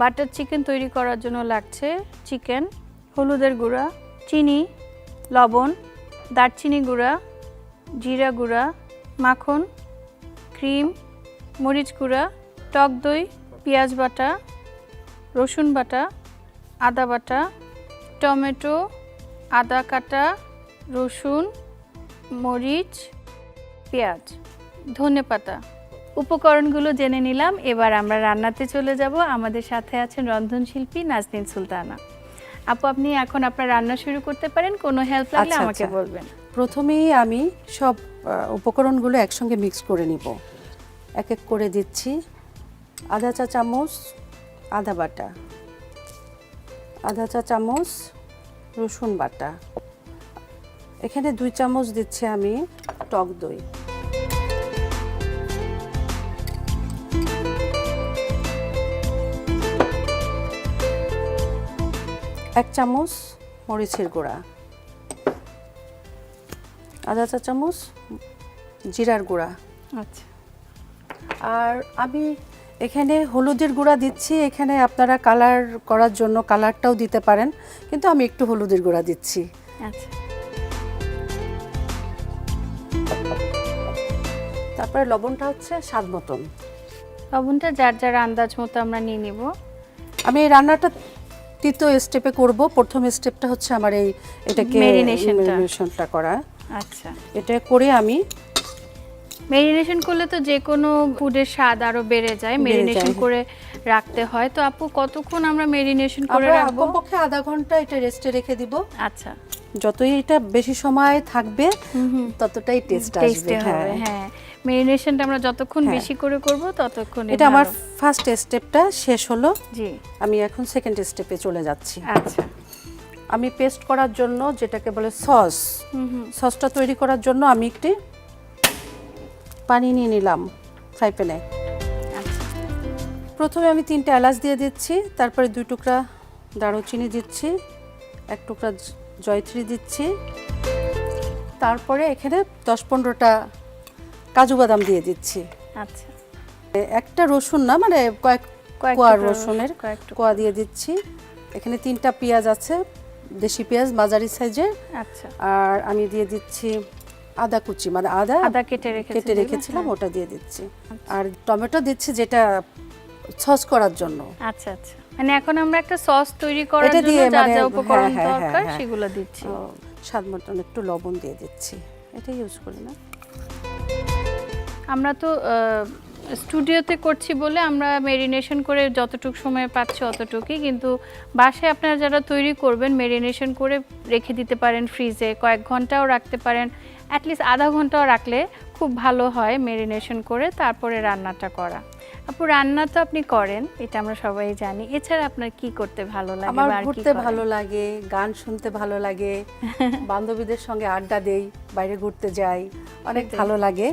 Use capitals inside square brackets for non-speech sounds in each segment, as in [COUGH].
Butter chicken তৈরি করার জন্য লাগছে চিকেন, হলুদের গুঁড়া, চিনি, লবণ, দারচিনি গুঁড়া, জিরা গুঁড়া, মাখন, ক্রিম, মরিচ গুঁড়া, টক দই, পেঁয়াজ বাটা, রসুন বাটা, আদা বাটা, টমেটো, আদা কাটা, রসুন, মরিচ, পেঁয়াজ, ধনে পাতা। উপকরণগুলো জেনে নিলাম। এবার আমরা রান্নাতে চলে যাব। আমাদের সাথে আছেন রন্ধনশিল্পী নাজনীন সুলতানা। আপু আপনি এখন আপনার রান্না শুরু করতে পারেন। কোনো হেল্প লাগলে আচ্ছা, আমাকে আচ্ছা। বলবেন। প্রথমেই আমি সব উপকরণগুলো একসঙ্গে মিক্স করে নিব। এক এক করে দিচ্ছি। আধা চা চামচ আদা বাটা। আধা চা চামচ রসুন বাটা। এখানে দুই চামচ দিচ্ছি আমি টক দই। এক চামচ মরিচের গুঁড়া আধা চা চামচ জিরার গুঁড়া। আচ্ছা। আর আমি এখানে হলুদের গুঁড়া দিচ্ছি এখানে আপনারা কালার করার জন্য কালারটাও দিতে পারেন কিন্তু আমি একটু হলুদের গুঁড়া দিচ্ছি। আচ্ছা। তারপরে লবণটা হচ্ছে স্বাদ মতন। লবণটা যার যার আন্দাজ মতো আমরা নিয়ে নিব। আমি এই রান্নাটা তৃতীয় স্টেপে করব। প্রথম স্টেপটা হচ্ছে আমার এই এটাকে ম্যারিনেশনটা করা। আচ্ছা। এটা করে আমি মেরিনেশন করলে তো যে কোনো ফুডের স্বাদ আরও বেড়ে যায় বেড়ে মেরিনেশন করে রাখতে হয়। তো আপু কতক্ষণ আমরা মেরিনেশন করে আমরা রাখব? কমপক্ষে আধা ঘণ্টা এটা রেস্টে রেখে দিব। আচ্ছা। যতই এটা বেশি সময় থাকবে ততটাই টেস্ট আসবে টেস্টে হ্যাঁ। মেরিনেশনটা আমরা যতক্ষণ হ্যাঁ। বেশি করে করব ততক্ষণ এটা আমার ফার্স্ট স্টেপটা শেষ হলো। জি। আমি এখন সেকেন্ড স্টেপে চলে যাচ্ছি। আচ্ছা। আমি পেস্ট করার জন্য যেটাকে বলে সস হুম হুম। সসটা তৈরি করার জন্য আমি একটি পানি নিয়ে নিলাম ফ্রাই প্যানে প্রথমে আমি তিনটে এলাচ দিয়ে দিচ্ছি তারপরে দুই টুকরা দারুচিনি দিচ্ছি এক টুকরা জয়ত্রী দিচ্ছি। তারপরে এখানে দশ পনেরোটা কাজু বাদাম দিয়ে দিচ্ছি। আচ্ছা। একটা রসুন না মানে কয়েক কোয়া রসুনের কোয়া দিয়ে দিচ্ছি। এখানে তিনটা পেঁয়াজ আছে দেশি পেঁয়াজ মাঝারি সাইজের। আচ্ছা। আর আমি দিয়ে দিচ্ছি আদা কুচি মানে আদা আদা কেটে রেখেছি কেটে রেখেছিলাম হ্যাঁ। ওটা দিয়ে দিচ্ছি। আর টমেটো দিচ্ছি যেটা সস করার জন্য। আচ্ছা আচ্ছা। মানে এখন আমরা একটা সস তৈরি করার জন্য যা মানে- যা উপকরণ হ্যাঁ, হ্যাঁ, দরকার হ্যাঁ, সেগুলো দিচ্ছি। স্বাদ মতন একটু লবণ দিয়ে দিচ্ছি। এটা ইউজ করি না। আমরা তো স্টুডিওতে করছি বলে আমরা মেরিনেশন করে যতটুকু সময় পাচ্ছি অতটুকুই কিন্তু বাসায় আপনারা যারা তৈরি করবেন মেরিনেশন করে রেখে দিতে পারেন ফ্রিজে কয়েক ঘন্টাও রাখতে পারেন অ্যাটলিস্ট আধা ঘন্টাও রাখলে খুব ভালো হয় মেরিনেশন করে তারপরে রান্নাটা করা। আপু রান্না তো আপনি করেন এটা আমরা সবাই জানি। এছাড়া আপনার কি করতে ভালো লাগে আমার ঘুরতে ভালো লাগে গান শুনতে ভালো লাগে [LAUGHS] বান্ধবীদের সঙ্গে আড্ডা দেই বাইরে ঘুরতে যাই অনেক ভালো লাগে।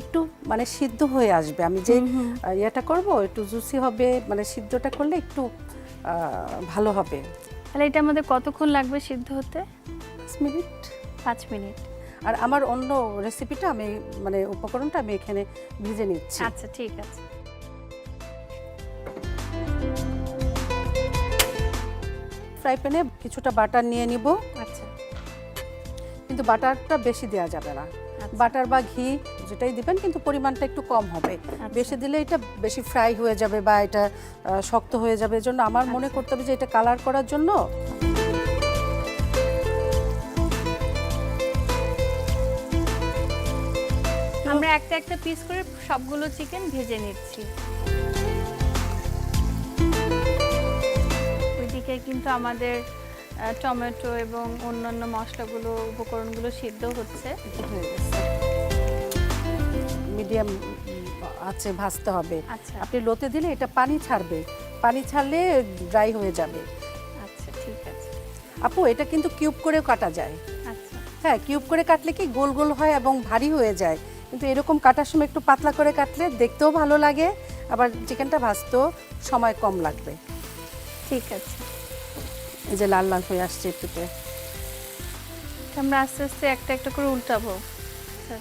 একটু মানে সিদ্ধ হয়ে আসবে। আমি যে ইয়েটা করব একটু জুসি হবে মানে সিদ্ধটা করলে একটু ভালো হবে। তাহলে এটা আমাদের কতক্ষণ লাগবে সিদ্ধ হতে? পাঁচ মিনিট। পাঁচ মিনিট। আর আমার অন্য রেসিপিটা আমি মানে উপকরণটা আমি এখানে ভিজে নিচ্ছি। আচ্ছা ঠিক আছে। ফ্রাই প্যানে কিছুটা বাটার নিয়ে নিব। আচ্ছা। কিন্তু বাটারটা বেশি দেওয়া যাবে না। আচ্ছা। বাটার বা ঘি যেটাই দিবেন কিন্তু পরিমাণটা একটু কম হবে। বেশি দিলে এটা বেশি ফ্রাই হয়ে যাবে বা এটা শক্ত হয়ে যাবে। এজন্য আমার মনে আচ্ছা। করতে হবে যে এটা কালার করার জন্য আমরা একটা একটা পিস করে সবগুলো চিকেন ভেজে নিচ্ছি। ওইদিকে কিন্তু আমাদের টমেটো এবং অন্যান্য মশলাগুলো উপকরণগুলো সিদ্ধ হচ্ছে। মিডিয়াম আছে ভাজতে হবে। আচ্ছা। আপনি লোতে দিলে এটা পানি ছাড়বে। পানি ছাড়লে ড্রাই হয়ে যাবে। আচ্ছা ঠিক আছে। আপু এটা কিন্তু কিউব করেও কাটা যায়। আচ্ছা। হ্যাঁ কিউব করে কাটলে কি গোল গোল হয় এবং ভারী হয়ে যায়? কিন্তু এরকম কাটার সময় একটু পাতলা করে কাটলে দেখতেও ভালো লাগে। আবার চিকেনটা ভাজতেও সময় কম লাগবে। ঠিক আছে। এই যে লাল লাল হয়ে আসছে একটুতে। আমরা আস্তে আস্তে একটা একটা করে উল্টাবো।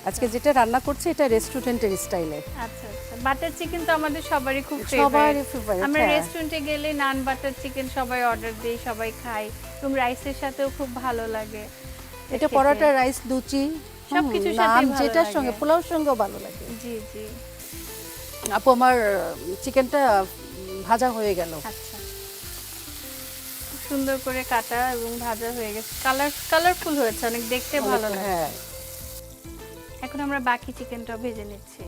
আজকে যেটা রান্না করছি এটা রেস্টুরেন্টের স্টাইলে। আচ্ছা আচ্ছা। বাটার চিকেন তো আমাদের সবারই খুব সবারই ফেভারিট আমরা হ্যাঁ। রেস্টুরেন্টে গেলে নান বাটার চিকেন সবাই অর্ডার দিই সবাই খাই। এবং রাইসের সাথেও খুব ভালো লাগে। এটা পরোটা রাইস লুচি সবকিছুর ভালো যেটার সঙ্গে পোলাওর সঙ্গেও ভালো লাগে। জি জি। আপু আমার চিকেনটা ভাজা হয়ে গেল। আচ্ছা। সুন্দর করে কাটা এবং ভাজা হয়ে গেছে। কালার কালারফুল হয়েছে অনেক দেখতে ভালো লাগে। হ্যাঁ। এখন আমরা বাকি চিকেনটা ভেজে নিচ্ছি।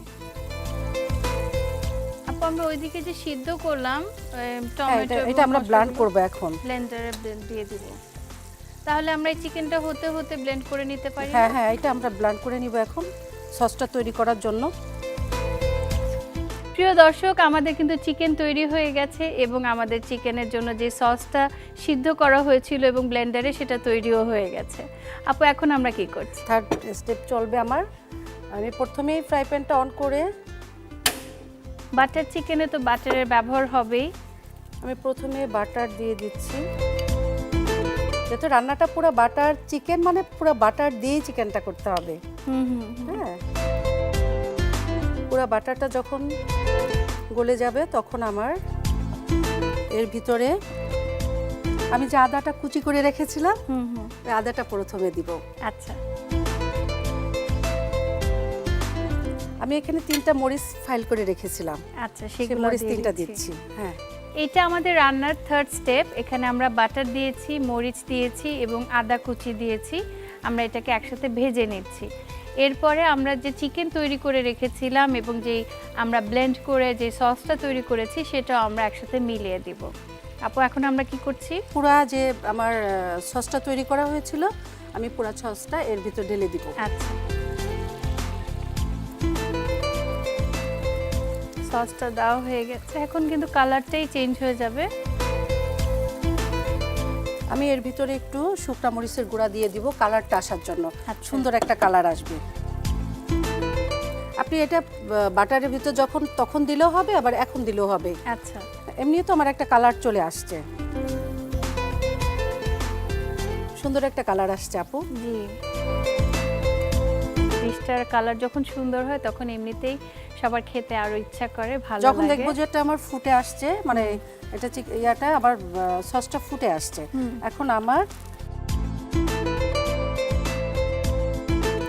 আপু আমরা ওইদিকে যে সিদ্ধ করলাম হ্যাঁ, টমেটো এটা- এটা আমরা ব্লেন্ড করব এখন। ব্লেন্ডারে দিয়ে দিব। তাহলে আমরা এই চিকেনটা হতে হতে ব্লেন্ড করে নিতে পারি হ্যাঁ হ্যাঁ এটা আমরা ব্লেন্ড করে নিব এখন। সসটা তৈরি করার জন্য। প্রিয় দর্শক আমাদের কিন্তু চিকেন তৈরি হয়ে গেছে এবং আমাদের চিকেনের জন্য যে সসটা সিদ্ধ করা হয়েছিল এবং ব্লেন্ডারে সেটা তৈরিও হয়ে গেছে। আপু এখন আমরা কি করছি? থার্ড স্টেপ চলবে আমার। আমি প্রথমেই ফ্রাই প্যানটা অন করে বাটার চিকেনে তো বাটারের ব্যবহার হবেই। আমি প্রথমে বাটার দিয়ে দিচ্ছি। যেহেতু রান্নাটা পুরো বাটার চিকেন মানে পুরো বাটার দিয়েই চিকেনটা করতে হবে। হুম হুম হুম। হ্যাঁ। পুরো বাটারটা যখন গলে যাবে তখন আমার এর ভিতরে আমি যে আদাটা কুচি করে রেখেছিলাম হুম হুম। আদাটা প্রথমে দিব। আচ্ছা। আমি এখানে তিনটা মরিচ ফাইল করে রেখেছিলাম। আচ্ছা সেই মরিচ তিনটা। দিচ্ছি। হ্যাঁ। এটা আমাদের রান্নার থার্ড স্টেপ এখানে আমরা বাটার দিয়েছি মরিচ দিয়েছি এবং আদা কুচি দিয়েছি। আমরা এটাকে একসাথে ভেজে নিচ্ছি। এরপরে আমরা যে চিকেন তৈরি করে রেখেছিলাম এবং যে আমরা ব্লেন্ড করে যে সসটা তৈরি করেছি সেটা আমরা একসাথে মিলিয়ে দিব। আপু এখন আমরা কি করছি? পুরা যে আমার সসটা তৈরি করা হয়েছিল আমি পুরা সসটা এর ভিতর ঢেলে দিব। আচ্ছা। সসটা দেওয়া হয়ে গেছে। এখন কিন্তু কালারটাই চেঞ্জ হয়ে যাবে। আমি এর ভিতরে একটু শুকনা মরিচের গুঁড়া দিয়ে দিব কালারটা আসার জন্য। আচ্ছা। সুন্দর একটা কালার আসবে। আপনি এটা বাটারের ভিতর যখন তখন দিলেও হবে আবার এখন দিলেও হবে। আচ্ছা। এমনিও তো আমার একটা কালার চলে আসছে। সুন্দর একটা কালার আসছে আপু। জি। ডিশটার কালার যখন সুন্দর হয় তখন এমনিতেই সবার খেতে আরও ইচ্ছা করে ভালো যখন দেখব যে এটা আমার ফুটে আসছে মানে এটা চিক- ইয়াটা আবার সসটা ফুটে আসছে। এখন আমার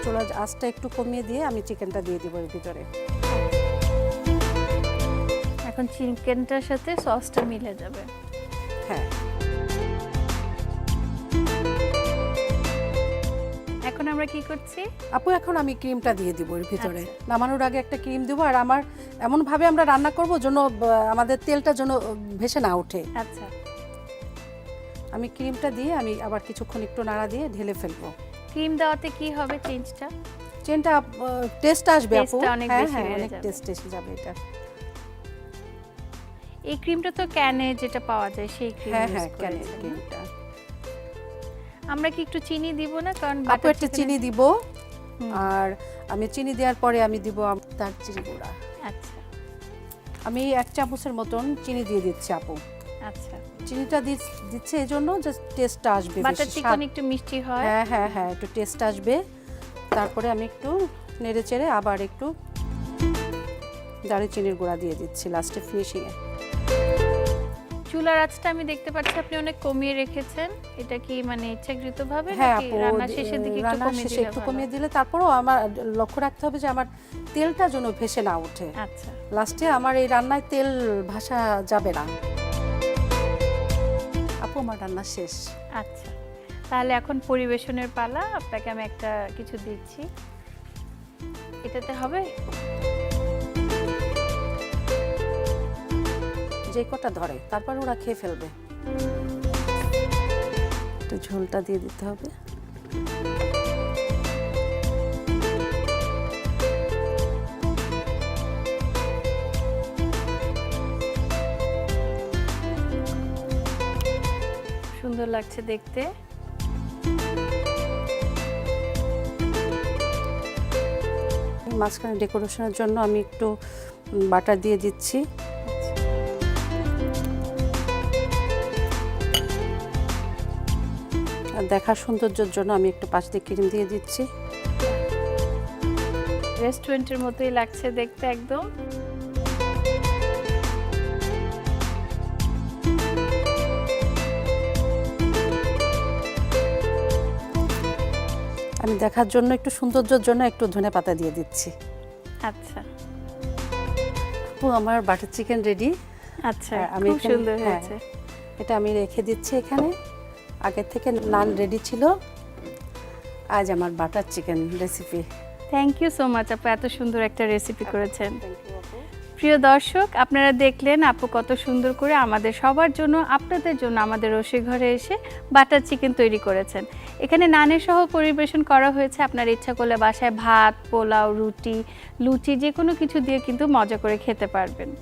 চুলার আঁচটা একটু কমিয়ে দিয়ে আমি চিকেনটা দিয়ে দিব এর ভিতরে। এখন চিকেনটার সাথে সসটা মিলে যাবে। হ্যাঁ। এখন আমরা কি করছি? আপু এখন আমি ক্রিমটা দিয়ে দিব এর ভিতরে। আচ্ছা। নামানোর আগে একটা ক্রিম দিব আর আমার এমন ভাবে আমরা রান্না করব যেন আমাদের তেলটা যেন ভেসে না ওঠে। আচ্ছা। আমি ক্রিমটা দিয়ে আমি আবার কিছুক্ষণ একটু নাড়া দিয়ে ঢেলে ফেলব। ক্রিম দেওয়াতে কি হবে চেঞ্জটা? চেনটা টেস্ট আসবে আপু। হ্যাঁ হ্যাঁ অনেক টেস্ট এসে যাবে এটা। এই ক্রিমটা তো ক্যানে যেটা পাওয়া যায় সেই ক্রিম হ্যাঁ হ্যাঁ ক্যানে ক্রিমটা। আমরা কি একটু চিনি দিব না? কারণ আপু butter একটা চিনি দিব। আর আমি চিনি দেওয়ার পরে আমি দিব দারচিনি গুঁড়া। আচ্ছা। আমি এক চামচের মতন চিনি দিয়ে দিচ্ছি আপু। আচ্ছা। চিনিটা দিচ- দিচ্ছে এই জন্য যে টেস্টটা আসবে বাটার চিকেন একটু মিষ্টি হয়। হ্যাঁ হ্যাঁ হ্যাঁ একটু টেস্ট আসবে। তারপরে আমি একটু নেড়ে চেড়ে আবার একটু দারুচিনির গুঁড়া দিয়ে দিচ্ছি লাস্টে ফিনিশিংয়ে চুলার আঁচটা আমি দেখতে পাচ্ছি আপনি অনেক কমিয়ে রেখেছেন। এটা কি মানে ইচ্ছাকৃতভাবে হ্যাঁ নাকি রান্না শেষের দিকে একটু কমিয়ে দিলে একটু কমিয়ে দিলে তারপরেও আমার লক্ষ্য রাখতে হবে যে আমার তেলটা যেন ভেসে না ওঠে। আচ্ছা। লাস্টে আমার এই রান্নায় তেল ভাসা যাবে না। আপু আমার রান্না শেষ। আচ্ছা। তাহলে এখন পরিবেশনের পালা আপনাকে আমি একটা কিছু দিচ্ছি। এটাতে হবে যে কটা ধরে তারপর ওরা খেয়ে ফেলবে। একটু ঝোলটা দিয়ে দিতে হবে। সুন্দর লাগছে দেখতে। মাঝখানে ডেকোরেশনের জন্য আমি একটু বাটার দিয়ে দিচ্ছি। দেখার সৌন্দর্যের জন্য আমি একটু পাশ দিয়ে ক্রিম দিয়ে দিচ্ছি। রেস্টুরেন্টের মতোই লাগছে দেখতে একদম। আমি দেখার জন্য একটু সৌন্দর্যের জন্য একটু ধনে পাতা দিয়ে দিচ্ছি। আচ্ছা। আপু আমার বাটার চিকেন রেডি। আচ্ছা আমি সুন্দর হ্যাঁ। হয়েছে। এটা আমি রেখে দিচ্ছি এখানে। আগের থেকে নান রেডি ছিল। আজ আমার butter chicken recipe thank you so much আপু এত সুন্দর একটা রেসিপি করেছেন। প্রিয় দর্শক আপনারা দেখলেন আপু কত সুন্দর করে আমাদের সবার জন্য আপনাদের জন্য আমাদের রসি ঘরে এসে বাটার চিকেন তৈরি করেছেন। এখানে নানের সহ পরিবেশন করা হয়েছে আপনার ইচ্ছা করলে বাসায় ভাত পোলাও রুটি লুচি যে কোনো কিছু দিয়ে কিন্তু মজা করে খেতে পারবেন।